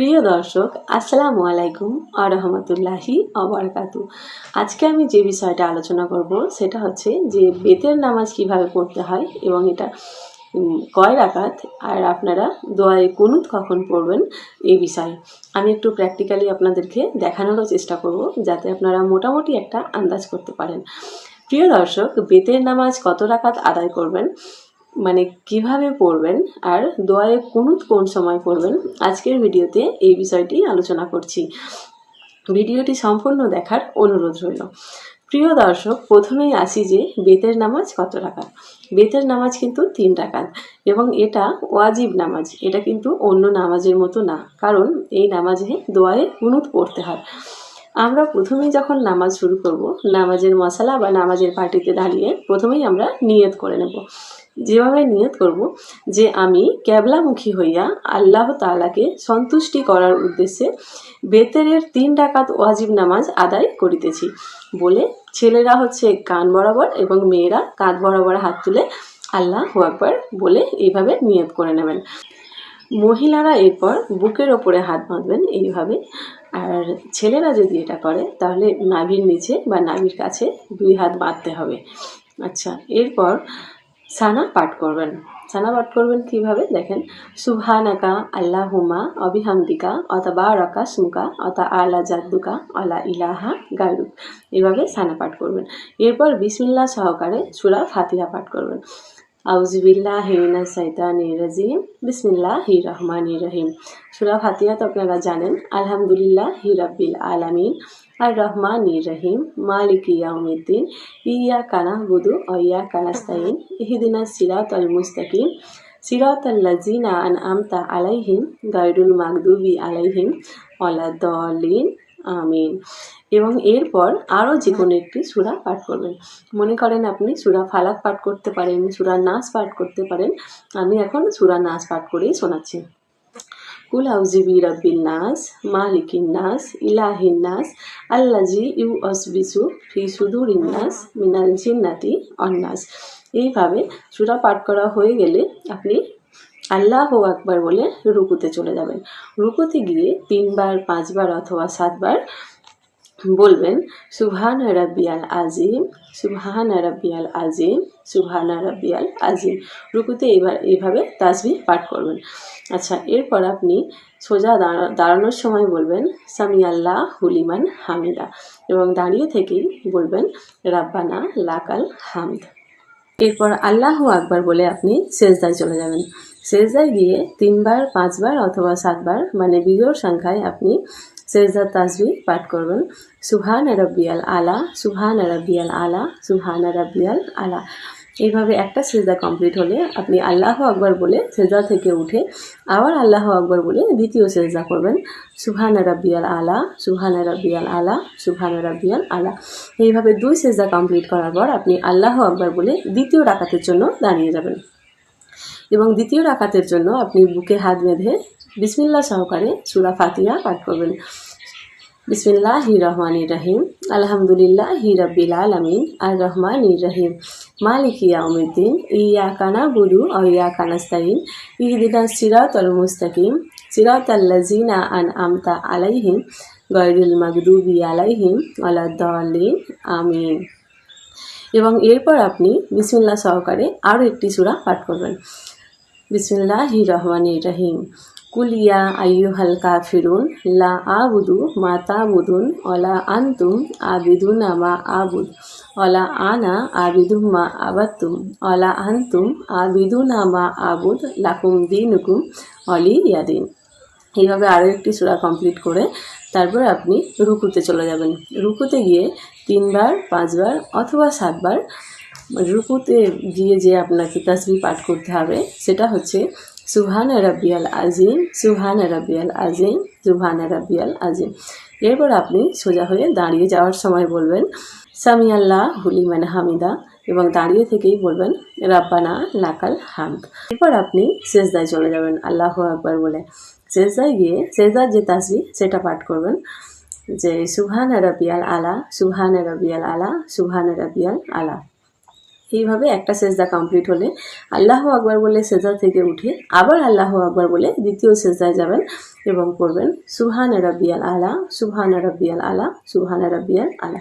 প্রিয় দর্শক, আসসালামু আলাইকুম আরহামতুল্লাহি অবরকাতু আজকে আমি যে বিষয়টা আলোচনা করব, সেটা হচ্ছে যে বেতের নামাজ কীভাবে পড়তে হয় এবং এটা কয় রাকাত, আর আপনারা দোয়ায়ে কুনুত কখন পড়বেন এই বিষয়ে। আমি একটু প্র্যাকটিক্যালি আপনাদেরকে দেখানোরও চেষ্টা করব, যাতে আপনারা মোটামুটি একটা আন্দাজ করতে পারেন। প্রিয় দর্শক, বেতের নামাজ কত রাকাত আদায় করবেন? মানে কীভাবে পড়বেন আর দোয়ায়ে কুনুত কোন সময় পড়বেন, আজকের ভিডিওতে এই বিষয়টি আলোচনা করছি। ভিডিওটি সম্পূর্ণ দেখার অনুরোধ রইল। প্রিয় দর্শক, প্রথমেই আসি যে বেতের নামাজ কত রাকাত? বেতের নামাজ কিন্তু তিন রাকাত এবং এটা ওয়াজিব নামাজ। এটা কিন্তু অন্য নামাজের মতো না, কারণ এই নামাজে দোয়ায়ে কুনুত পড়তে হয়। আমরা প্রথমেই যখন নামাজ শুরু করব, নামাজের মশালা বা নামাজের পার্টিতে দাঁড়িয়ে প্রথমেই আমরা নিয়ত করে নেব। যেভাবে নিয়ত করব যে আমি ক্যাবলামুখী হইয়া আল্লাহ তালাকে সন্তুষ্টি করার উদ্দেশ্যে বেতেরের তিন ডাকাত ওয়াজিব নামাজ আদায় করিতেছি। বলে ছেলেরা হচ্ছে কান বরাবর এবং মেয়েরা কাঁধ বরাবর হাত তুলে আল্লাহ আকবার বলে এইভাবে নিয়ত করে নেবেন। মহিলারা এরপর বুকের ওপরে হাত বাঁধবেন এইভাবে। আর ছেলেরা যদি এটা করে, তাহলে নাভির নিচে বা নাভির কাছে দুই হাত বাঁধতে হবে। আচ্ছা এরপর সানা পাঠ করবেন। সানা পাঠ করবেন কীভাবে? দেখেন, সুবহানাকা আল্লাহুমা অবিহামদিকা অথবা রকা সুকা অথা আলা জাদুকা অলা ইলাহা গায়রুক এভাবে সানা পাঠ করবেন। এরপর বিসমিল্লা সহকারে সুরা ফাতিহা পাঠ করবেন। আউজবিল্লাহ হিমিনা সাইতানি রাজিম বিসমিল্লাহ হি রহমান রহিম সুরা ফাতিহা তো আপনারা জানেন আলহামদুলিল্লাহ হি রাব্বিল আলামিন আর রহমান রহিম মালিক ইয়াউমিদ্দিন। ইয়া কানা বুদু ইয়া কানাস্তাইন ইহদিনা সিরাত আল মুস্তাকিম। সিরাত আল্লাজিনা আন আমতা আলাইহিম। গাইডুল মাকদুবি আলাইহিম। অলাদলিন আমিন। এবং এরপর আরও যে কোনো একটি সুরা পাঠ করবেন। মনে করেন আপনি সুরা ফালাক পাঠ করতে পারেন, সুরা নাচ পাঠ করতে পারেন। আমি এখন সুরা নাচ পাঠ করেই শোনাচ্ছি। কুল আউজিবি রব্বিল নাস, মালিকিন নাস, ইলাহিন নাস আল্লাজি ইউ অসবিসু ফি সুদুর ইন্নাস মিনাল জিন্নাতি অন্নাস এইভাবে সুরা পাঠ করা হয়ে গেলে আপনি আল্লাহ আকবার বলে রুকুতে চলে যাবেন। রুকুতে গিয়ে তিনবার, পাঁচবার অথবা সাতবার বলবেন, সুবহান রাব্বিয়াল আজিম সুবহান রাব্বিয়াল আজিম সুবহান রাব্বিয়াল আজিম রুকুতে এবার এইভাবে তাসবি পাঠ করবেন। আচ্ছা এরপর আপনি সোজা দাঁড়া- দাঁড়ানোর সময় বলবেন সামি আল্লাহ হুলিমান হামিদা। এবং দাঁড়িয়ে থেকেই বলবেন, রাব্বানা লাকাল হামদ। এরপর আল্লাহ আকবার বলে আপনি সেজদায় চলে যাবেন। সেজদায় গিয়ে তিনবার, পাঁচবার অথবা সাতবার মানে বিজোড় সংখ্যায় আপনি সেজদার তাসবি পাঠ করবেন। সুবহান রব্বিয়াল আলা, সুবহান রব্বিয়াল আলা, সুবহান রব্বিয়াল আলা। এইভাবে একটা সেজদা কমপ্লিট হলে আপনি আল্লাহ আকবর বলে সেজদা থেকে উঠে আবার আল্লাহ আকবর বলে দ্বিতীয় সেজদা করবেন। সুবহান রাব্বিয়াল আলা, সুবহান রাব্বিয়াল আলা, সুবহান রাব্বিয়াল আলা। এইভাবে দুই সেজদা কমপ্লিট করার পর আপনি আল্লাহ আকবর বলে দ্বিতীয় ডাকাতের জন্য দাঁড়িয়ে যাবেন। এবং দ্বিতীয় রাকাতের জন্য আপনি বুকে হাত বেঁধে বিসমিল্লাহ সহকারে সুরা ফাতিহা পাঠ করবেন। বিসমিল্লাহ রহমান রহিম, আলহামদুলিল্লাহ হি রব্বিল আলমিন আর রহমান রহিম, মালিক ইয়াউমিদ্দিন ইয়া কানা বুদু ও ইয়া কানাস্তাইন ইহদিনা সিরাত আল মুস্তাকিম সিরাত আল্লাজিনা আন আমতা আলাইহিম, গয়রুল মাগদুবি আলাইহিম আলাদ্দালিন আমিন। এবং এরপর আপনি বিসমিল্লাহ সহকারে আরও একটি সূরা পাঠ করবেন। বিসমিল্লাহি রহমানি রহিম কুলিয়া আইয়ুহাল কাফিরুন, লা আবুদু মা তাবুদুন অলা আনতুম আবিদুন আমা আবুদ অলা আনা আবিদুম মা আবাত্তুম অলা আনতুম আবিদুন আমা আবুদ, লাকুম দিনুকুম অলি ইয়াদিন। এইভাবে আরও একটি সূরা কমপ্লিট করে তারপর আপনি রুকুতে চলে যাবেন। রুকুতে গিয়ে তিনবার, পাঁচবার অথবা সাতবার রুকুতে গিয়ে যে আপনাকে তাসবি পাঠ করতে হবে, সেটা হচ্ছে, সুবহান রাব্বিয়াল আজিম সুহান রাব্বিয়াল আজিম সুহান রাব্বিয়াল আজিম এরপর আপনি সোজা হয়ে দাঁড়িয়ে যাওয়ার সময় বলবেন সামি আল্লাহ হুলিমান হামিদা, এবং দাঁড়িয়ে থেকেই বলবেন, রাব্বানা লাকাল হামদ। এরপর আপনি শেষদায় চলে যাবেন, আল্লাহ আকবার বলে। শেষদায় গিয়ে, সেজদার যে তাসবি, সেটা পাঠ করবেন, যে সুহান রাবিয়াল আলা সুহান রাবিয়াল আলা, সুবহান রাবিয়াল আলা। এইভাবে একটা সেজদা কমপ্লিট হলে আল্লাহ আকবার বলে সেজদা থেকে উঠে আবার আল্লাহ আকবার বলে দ্বিতীয় সেজদায় যাবেন এবং করবেন সুবহান রাব্বিয়াল আলা, সুবহান রাব্বিয়াল আলা সুহান রাব্বিয়াল আলা।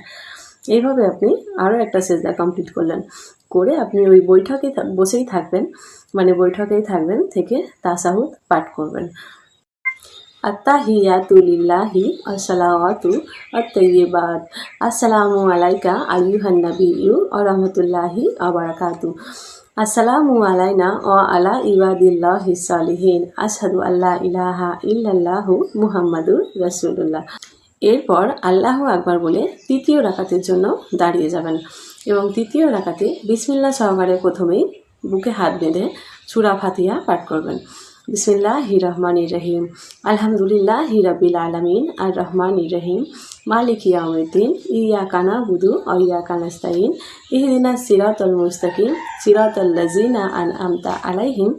এইভাবে আপনি আরও একটা সেজদা কমপ্লিট করলেন। করে আপনি ওই বৈঠকে বসেই থাকবেন মানে বৈঠকেই থাকবেন থেকে তাসাহুদ পাঠ করবেন। আত্তাহিয়াতু লিল্লাহি আসসালাওয়াতু আত-তাইয়্যিবাত আসসালামু আলাইকা আইয়ুহান নাবিয়্যু ওয়া রাহমাতুল্লাহি ওয়া বারাকাতু আসসালামু আলাইনা ওয়া আলা ইবাদিল্লাহি সালিহিন। আশহাদু আল্লা ইলাহা ইল্লাল্লাহু মুহাম্মাদুর রাসূলুল্লাহ। এরপর আল্লাহ আকবার বলে তৃতীয় রাকাতের জন্য দাঁড়িয়ে যাবেন এবং তৃতীয় রাকাতে বিসমিল্লাহ সহকারে প্রথমেই বুকে হাত বেঁধে সুরা ফাতিহা পাঠ করবেন। বিসমিল্লাহ রহমান রহিম আলহামদুলিল্লাহ হিরাবিল আলমিন আর রহমান রহিম মালিক ইয়াউদ্দিন ইয়া কানা বুদু ইয়া কানাস্তাইন ইহদিনা সিরাতল মুস্তাকিম, সিরাতল লাজিনা আন আমতা আলাইহিম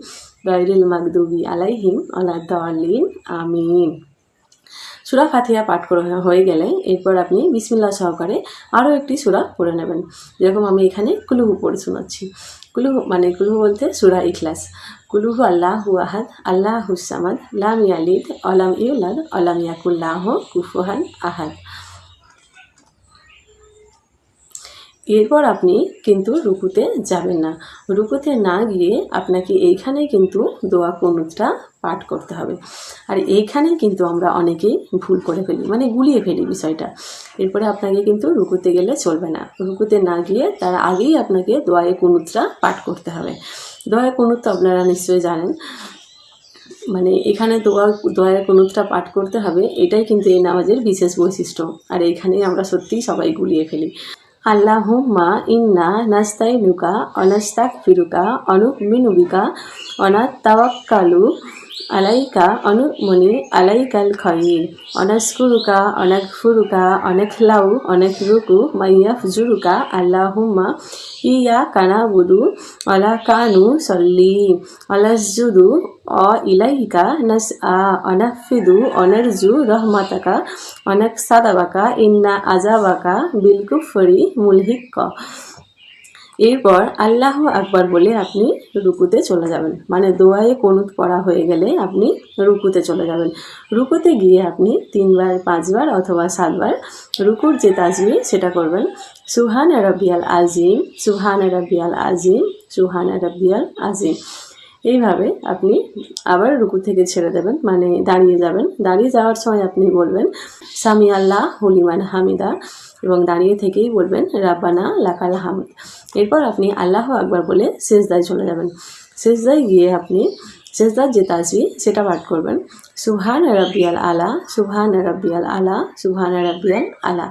গাইরুল মাগদুবি আলাইহিম আল্লাহ আমিন। সুরা ফাতিহা পাঠ করে হয়ে গেলে এরপর আপনি বিসমিল্লাহ সহকারে আরও একটি সুরা পড়ে নেবেন। যেরকম আমি এখানে কুলুহু পড়ে শোনাচ্ছি। কুলুহু মানে কুলুহু বলতে সুরা ইখলাস। কুলুহু আল্লাহ আহাদ, আল্লাহ হুসামাদ লাম ইয়ালিদ, অলাম ইউলাদ, অলাম ইয়াকুল্লাহ কুফুহান আহাদ। এরপর আপনি কিন্তু রুকুতে যাবেন না। রুকুতে না গিয়ে আপনাকে এইখানে কিন্তু দোয়া কনুদটা পাঠ করতে হবে। আর এইখানে কিন্তু আমরা অনেকেই ভুল করে ফেলি মানে গুলিয়ে ফেলি বিষয়টা। এরপরে আপনাকে কিন্তু রুকুতে গেলে চলবে না। রুকুতে না গিয়ে তার আগেই আপনাকে দোয়ায়ে কুনুতটা পাঠ করতে হবে। দোয়ায়ে কুনুত তো আপনারা নিশ্চয়ই জানেন। মানে এখানে দোয়া দোয়ার কুনুতটা পাঠ করতে হবে, এটাই কিন্তু এই নামাজের বিশেষ বৈশিষ্ট্য। আর এইখানেই আমরা সত্যিই সবাই গুলিয়ে ফেলি। আল্লাহুম্মা ইন্না নাস্তাইনুকা অনাস্তাক ফিরুকা অনুক মিনুবিকা অনাত তাওয়াক্কালু अलैका अनुमुनि अलैकल खै अनस्कुरुका अनकफुरुका अनखलाउ अनखुरुकु मैयफ जुरुका अल्लाहुम्मा इया कनाबुदु अलाकानु सल्ली। अलजुदु अ इलैका नस आ अनफिदु अनरजु रहमतका अनक सादावाका इन्ना अजावाका बिलकुफरी मुलहिक এরপর আল্লাহ আকবার বলে আপনি রুকুতে চলে যাবেন। মানে দোয়ায়ে কনুত পড়া হয়ে গেলে আপনি রুকুতে চলে যাবেন। রুকুতে গিয়ে আপনি তিনবার, পাঁচবার অথবা সাতবার রুকুর যে তাজবি সেটা করবেন। সুহান রবিয়াল আজিম সুহান রবিয়াল আজিম সুহান রবিয়াল আজিম এইভাবে আপনি আবার রুকু থেকে ছেড়ে দেবেন মানে দাঁড়িয়ে যাবেন। দাঁড়িয়ে যাওয়ার সময় আপনি বলবেন সামি আল্লাহ হলিমান হামিদা। এবং দাঁড়িয়ে থেকেই বলবেন, রাব্বানা লাকাল হামদ। এরপর আপনি আল্লাহ আকবার বলে শেষদায় চলে যাবেন। শেষদায় গিয়ে আপনি শেষদার যে তাজবি, সেটা পাঠ করবেন। সুহান রাব্বিয়াল আলা সুহান রাব্বিয়াল আলা সুহান রাব্বিয়াল আলা।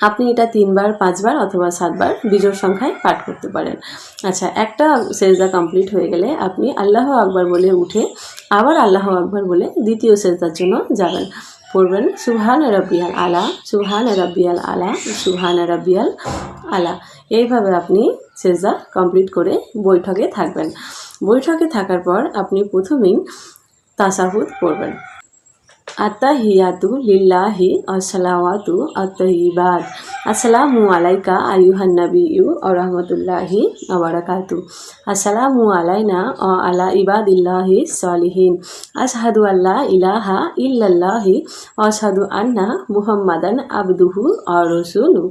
আপনি এটা তিনবার, পাঁচবার অথবা সাতবার বিজোড় সংখ্যায় পাঠ করতে পারেন। আচ্ছা একটা সেজদা কমপ্লিট হয়ে গেলে আপনি আল্লাহ আকবার বলে উঠে আবার আল্লাহ আকবার বলে দ্বিতীয় সেজদার জন্য যাবেন। পড়বেন সুহান রাব্বিয়াল আলা সুহান রাব্বিয়াল আলা সুহান রাব্বিয়াল আলা। এইভাবে আপনি সেজা কমপ্লিট করে বৈঠকে থাকবেন। বৈঠকে থাকার পর আপনি প্রথমেই তাসাহুদ পড়বেন। আত্তাহিয়াতু লিল্লাহি আসসালাওয়াতু আত্তাইবাদ আসসালামু আলাইকা আয়ুহান নবী ওয়া রাহমাতুল্লাহি ওয়া বারাকাতু। আসসালামু আলাইনা অ আলা ইবাদিল্লাহি সালিহিন। আসহাদু আল্লাহ ইলাহা ইল্লাল্লাহি অসাদু আন্না মুহাম্মাদান আবদুহু ওয়া রাসূলুহু।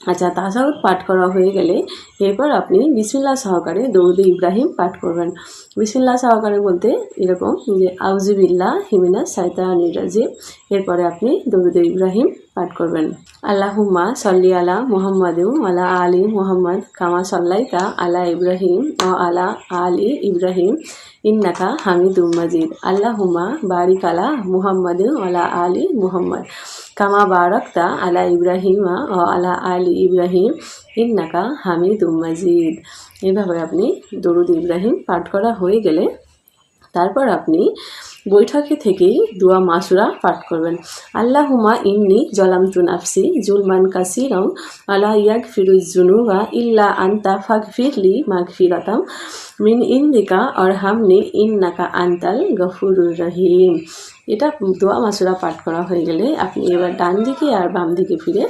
আচ্ছা তাসাউদ পাঠ করা হয়ে গেলে এরপর আপনি বিসমিল্লা সহকারে দৌদে ইব্রাহিম পাঠ করবেন। বিসমিল্লা সহকারে বলতে এরকম যে আউজিবিল্লা হিমিনা সাইতা রাজিব এরপরে আপনি দৌদে ইব্রাহিম পাঠ করবেন। আল্লাহুম্মা সল্লি আলা মুহাম্মাদু আলা আলী মোহাম্মদ কামা সল্লাইতা আলা ইব্রাহিম ও আলা আলী ইব্রাহিম ইন্নাকা হামিদুম মাজিদ। আল্লাহুম্মা বারিক আলা মুহাম্মাদু আলা আলী মুহাম্মদ কামা বারাকতা আলা ইব্রাহিমা ও আলা আলী ইব্রাহিম ইন্নাকা হামিদুম মাজিদ। এইভাবে আপনি দরুদ ইব্রাহিম পাঠ করা হয়ে গেলে তারপর আপনি বৈঠকে থেকেই দোয়া মাসুরা পাঠ করবেন। আল্লাহুমা ইন্নি জলামতু নাফসি জুলমান কাসিরম আলা ইয়াক ফিরুজ জুনুবা ইল্লা আন্তা ফাগ ফিরলি মাগ ফিরাতাম মিন ইন্দিকা অরহামনি ইন্নাকা আন্তাল গফুরুর রহিম। এটা দোয়া মাসুরা পাঠ করা হয়ে গেলে আপনি এবার ডান দিকে আর বাম দিকে ফিরে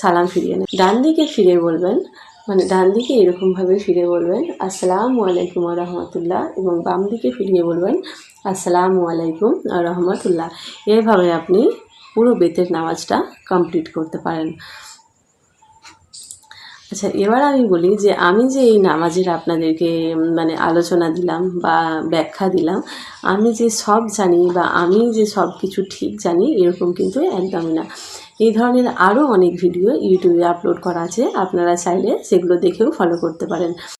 সালাম ফিরিয়ে নেন। ডান দিকে ফিরে বলবেন মানে ডান দিকে এরকমভাবে ফিরে বলবেন, আসসালামু আলাইকুম রহমতুল্লাহ এবং বাম দিকে ফিরিয়ে বলবেন আসসালামু আলাইকুম রহমতুল্লাহ। এভাবে আপনি পুরো বেতের নামাজটা কমপ্লিট করতে পারেন। আচ্ছা এবার আমি বলি যে আমি যে এই নামাজের আপনাদেরকে মানে আলোচনা দিলাম বা ব্যাখ্যা দিলাম, আমি যে সব জানি বা আমি যে সব কিছু ঠিক জানি, এরকম কিন্তু একদমই না। এই ধরনের আরও অনেক ভিডিও ইউটিউবে আপলোড করা আছে, আপনারা চাইলে সেগুলো দেখেও ফলো করতে পারেন।